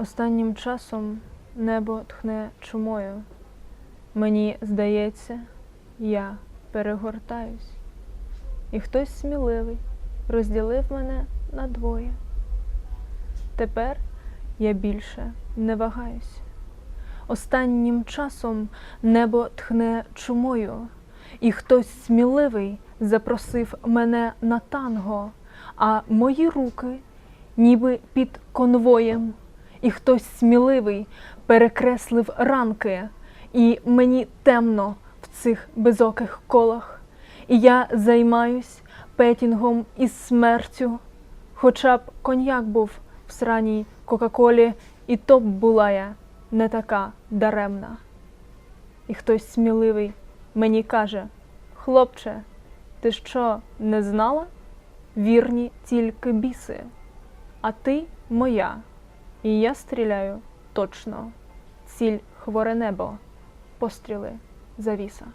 Останнім часом небо тхне чумою. Мені здається, я перегортаюсь, і хтось сміливий розділив мене на двоє. Тепер я більше не вагаюсь. Останнім часом небо тхне чумою, і хтось сміливий запросив мене на танго, а мої руки ніби під конвоєм, і хтось сміливий перекреслив ранки, і мені темно в цих безоких колах, і я займаюсь петінгом із смертю, хоча б коньяк був в сраній Кока-Колі, і то б була я не така даремна. І хтось сміливий мені каже: Хлопче, ти що, не знала? Вірні тільки біси, а ти моя, і я стріляю точно. Ціль хворе небо, постріли завіса.